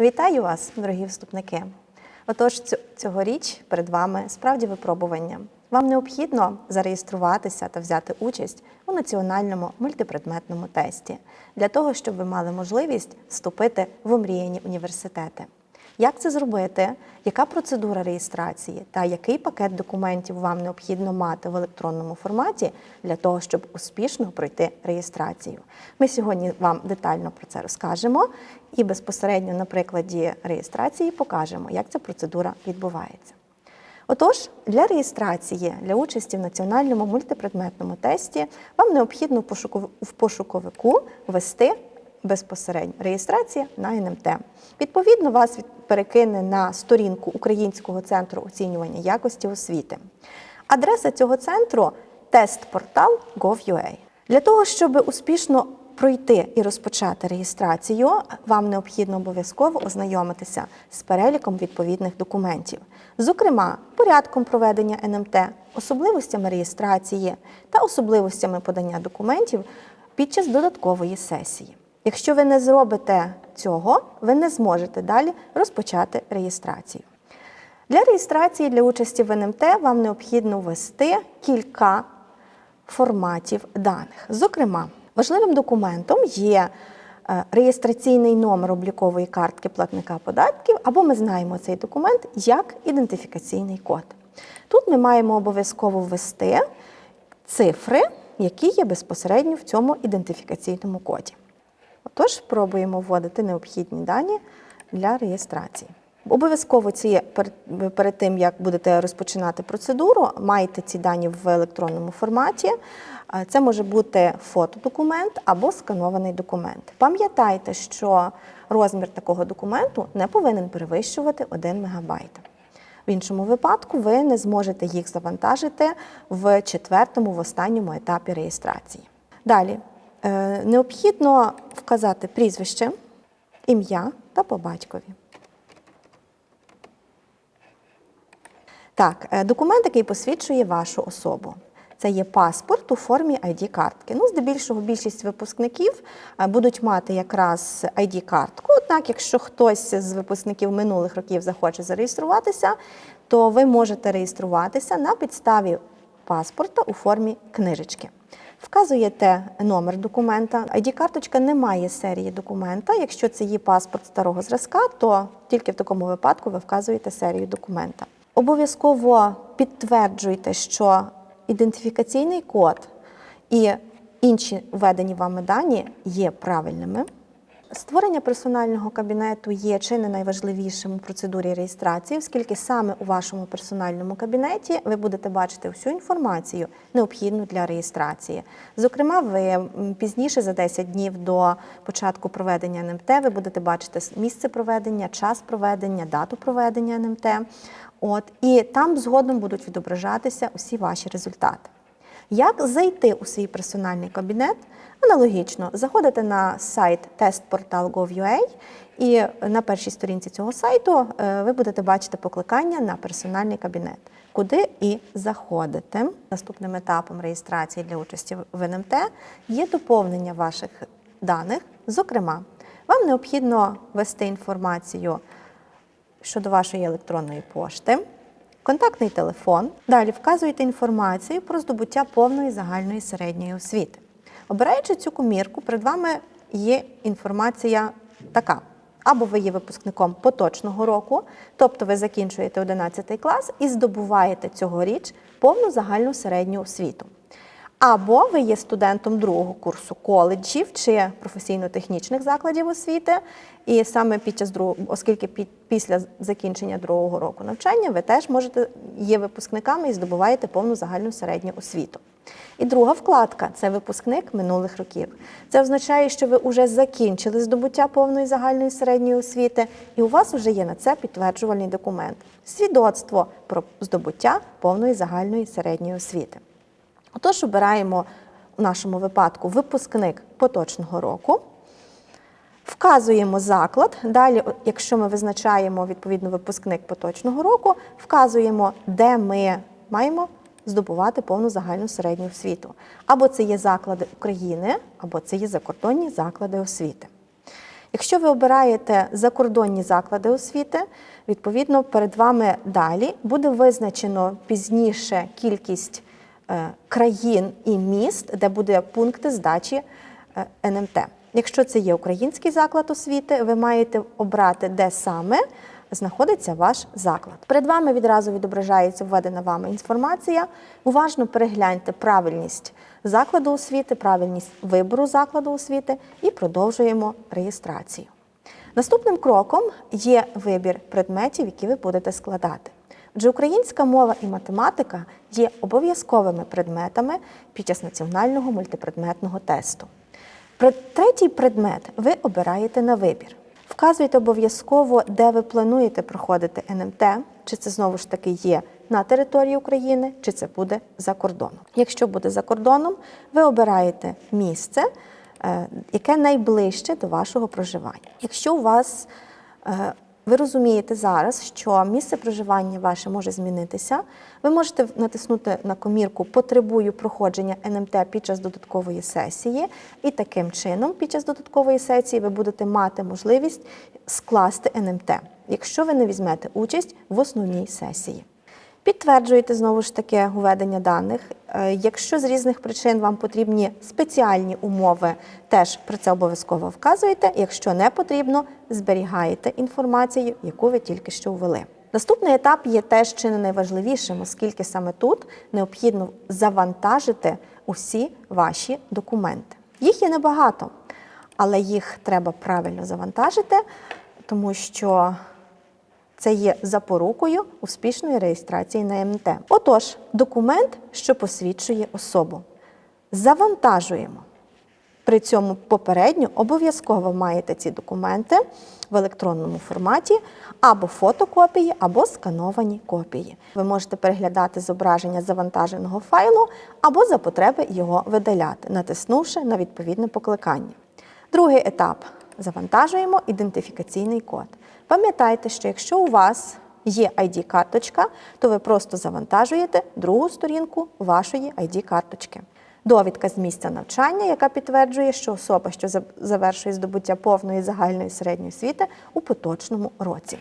Вітаю вас, дорогі вступники! Отож, цьогоріч перед вами справді випробування. Вам необхідно зареєструватися та взяти участь у національному мультипредметному тесті для того, щоб ви мали можливість вступити в омріяні університети. Як це зробити? Яка процедура реєстрації та який пакет документів вам необхідно мати в електронному форматі для того, щоб успішно пройти реєстрацію? Ми сьогодні вам детально про це розкажемо і безпосередньо на прикладі реєстрації покажемо, як ця процедура відбувається. Отож, для реєстрації для участі в національному мультипредметному тесті вам необхідно в пошуковику ввести безпосередньо реєстрація на НМТ. Відповідно, вас перекине на сторінку Українського центру оцінювання якості освіти. Адреса цього центру тестпортал gov.ua. Для того, щоб успішно пройти і розпочати реєстрацію, вам необхідно обов'язково ознайомитися з переліком відповідних документів, зокрема, порядком проведення НМТ, особливостями реєстрації та особливостями подання документів під час додаткової сесії. Якщо ви не зробите цього, ви не зможете далі розпочати реєстрацію. Для реєстрації для участі в НМТ вам необхідно ввести кілька форматів даних. Зокрема, важливим документом є е, реєстраційний номер облікової картки платника податків, або ми знаємо цей документ як ідентифікаційний код. Тут ми маємо обов'язково ввести цифри, які є безпосередньо в цьому ідентифікаційному коді. Отож, спробуємо вводити необхідні дані для реєстрації. Обов'язково ці перед, тим, як будете розпочинати процедуру, маєте ці дані в електронному форматі. Це може бути фотодокумент або сканований документ. Пам'ятайте, що розмір такого документу не повинен перевищувати 1 МБ. В іншому випадку ви не зможете їх завантажити в четвертому, в останньому етапі реєстрації. Далі необхідно вказати прізвище, ім'я та по батькові. Так, е, документ, який посвідчує вашу особу. Це є паспорт у формі ID-картки. Ну, здебільшого більшість випускників е, будуть мати якраз ID-картку. Однак, якщо хтось з випускників минулих років захоче зареєструватися, то ви можете реєструватися на підставі паспорта у формі книжечки. Вказуєте номер документа. ID-карточка не має серії документа. Якщо це є паспорт старого зразка, то тільки в такому випадку ви вказуєте серію документа. Обов'язково підтверджуйте, що ідентифікаційний код і інші введені вами дані є правильними. Створення персонального кабінету є чи не найважливішим у процедурі реєстрації, оскільки саме у вашому персональному кабінеті ви будете бачити всю інформацію, необхідну для реєстрації. Зокрема, ви пізніше за 10 днів до початку проведення НМТ ви будете бачити місце проведення, час проведення, дату проведення НМТ. От і там згодом будуть відображатися усі ваші результати. Як зайти у свій персональний кабінет? Аналогічно, заходите на сайт testportal.gov.ua і на першій сторінці цього сайту е, ви будете бачити покликання на персональний кабінет, куди і заходите. Наступним етапом реєстрації для участі в НМТ є доповнення ваших даних. Зокрема, вам необхідно ввести інформацію щодо вашої електронної пошти, контактний телефон. Далі вказуєте інформацію про здобуття повної загальної середньої освіти. Обираючи цю комірку, перед вами є інформація така. Або ви є випускником поточного року, тобто ви закінчуєте 11 клас і здобуваєте цьогоріч повну загальну середню освіту. Або ви є студентом другого курсу коледжів чи професійно-технічних закладів освіти, і саме під час другого, оскільки під, після закінчення другого року навчання ви теж можете є випускниками і здобуваєте повну загальну середню освіту. І друга вкладка це випускник минулих років. Це означає, що ви вже закінчили здобуття повної загальної середньої освіти, і у вас вже є на це підтверджувальний документ свідоцтво про здобуття повної загальної середньої освіти. Отож, обираємо у нашому випадку випускник поточного року. Вказуємо заклад. Далі, якщо ми визначаємо відповідно випускник поточного року, вказуємо, де ми маємо здобувати повну загальну середню освіту. Або це є заклади України, або це є закордонні заклади освіти. Якщо ви обираєте закордонні заклади освіти, відповідно перед вами далі буде визначено пізніше кількість країн і міст, де буде пункти здачі е, НМТ. Якщо це є український заклад освіти, ви маєте обрати, де саме знаходиться ваш заклад. Перед вами відразу відображається введена вами інформація. Уважно перегляньте правильність закладу освіти, правильність вибору закладу освіти і продовжуємо реєстрацію. Наступним кроком є вибір предметів, які ви будете складати. Отже, українська мова і математика є обов'язковими предметами під час національного мультипредметного тесту. Третій предмет ви обираєте на вибір. Вказуйте обов'язково, де ви плануєте проходити НМТ, чи це знову ж таки є на території України, чи це буде за кордоном. Якщо буде за кордоном, ви обираєте місце, е, яке найближче до вашого проживання. Якщо у вас е, ви розумієте зараз, що місце проживання ваше може змінитися. Ви можете натиснути на комірку Потребую проходження НМТ під час додаткової сесії, і таким чином, під час додаткової сесії, ви будете мати можливість скласти НМТ, якщо ви не візьмете участь в основній сесії. Підтверджуєте знову ж таки введення даних. Е, Якщо з різних причин вам потрібні спеціальні умови, теж про це обов'язково вказуєте. Якщо не потрібно, зберігаєте інформацію, яку ви тільки що ввели. Наступний етап є теж чи не найважливішим, оскільки саме тут необхідно завантажити усі ваші документи. Їх є небагато, але їх треба правильно завантажити, тому що це є запорукою успішної реєстрації на МТ. Отож, документ, що посвідчує особу. Завантажуємо. При цьому попередньо обов'язково маєте ці документи в електронному форматі або фотокопії, або скановані копії. Ви можете переглядати зображення завантаженого файлу або за потреби його видаляти, натиснувши на відповідне покликання. Другий етап завантажуємо ідентифікаційний код. Пам'ятайте, що якщо у вас є ID-карточка, то ви просто завантажуєте другу сторінку вашої ID-карточки. Довідка з місця навчання, яка підтверджує, що особа, що завершує здобуття повної загальної середньої освіти у поточному році.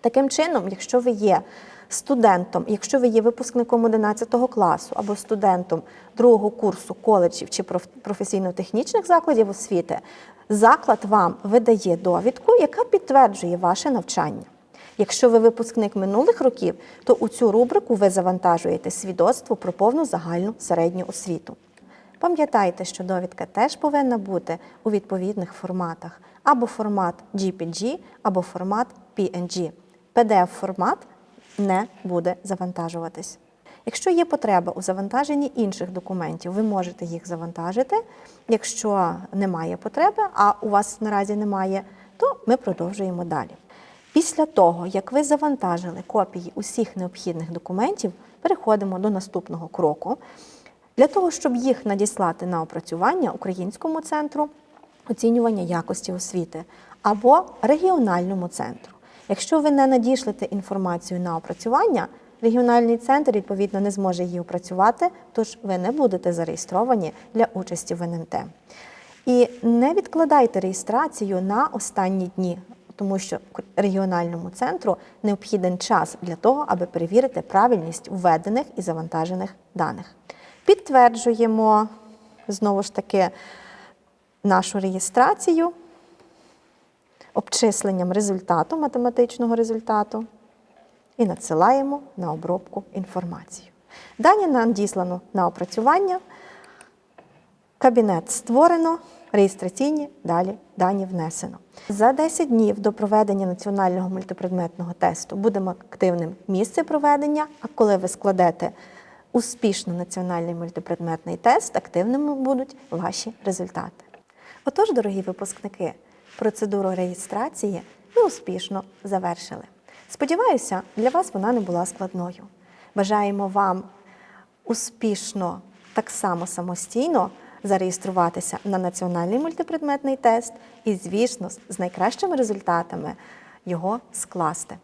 Таким чином, якщо ви є студентом, якщо ви є випускником 11 класу або студентом другого курсу коледжів чи професійно-технічних закладів освіти, заклад вам видає довідку, яка підтверджує ваше навчання. Якщо ви випускник минулих років, то у цю рубрику ви завантажуєте свідоцтво про повну загальну середню освіту. Пам'ятайте, що довідка теж повинна бути у відповідних форматах або формат GPG, або формат PNG. PDF-формат не буде завантажуватись. Якщо є потреба у завантаженні інших документів, ви можете їх завантажити. Якщо немає потреби, а у вас наразі немає, то ми продовжуємо далі. Після того, як ви завантажили копії усіх необхідних документів, переходимо до наступного кроку. Для того, щоб їх надіслати на опрацювання Українському центру оцінювання якості освіти або регіональному центру. Якщо ви не надішлете інформацію на опрацювання, регіональний центр відповідно не зможе її опрацювати, тож ви не будете зареєстровані для участі в НМТ. І не відкладайте реєстрацію на останні дні, тому що регіональному центру необхіден час для того, аби перевірити правильність введених і завантажених даних. Підтверджуємо знову ж таки нашу реєстрацію обчисленням результату, математичного результату і надсилаємо на обробку інформацію. Дані надіслано на опрацювання. Кабінет створено, реєстраційні далі дані внесено. За 10 днів до проведення національного мультипредметного тесту будемо активним місце проведення. А коли ви складете успішно національний мультипредметний тест, активними будуть ваші результати. Отож, дорогі випускники, процедуру реєстрації ви успішно завершили. Сподіваюся, для вас вона не була складною. Бажаємо вам успішно, так само самостійно зареєструватися на національний мультипредметний тест і, звісно, з найкращими результатами його скласти.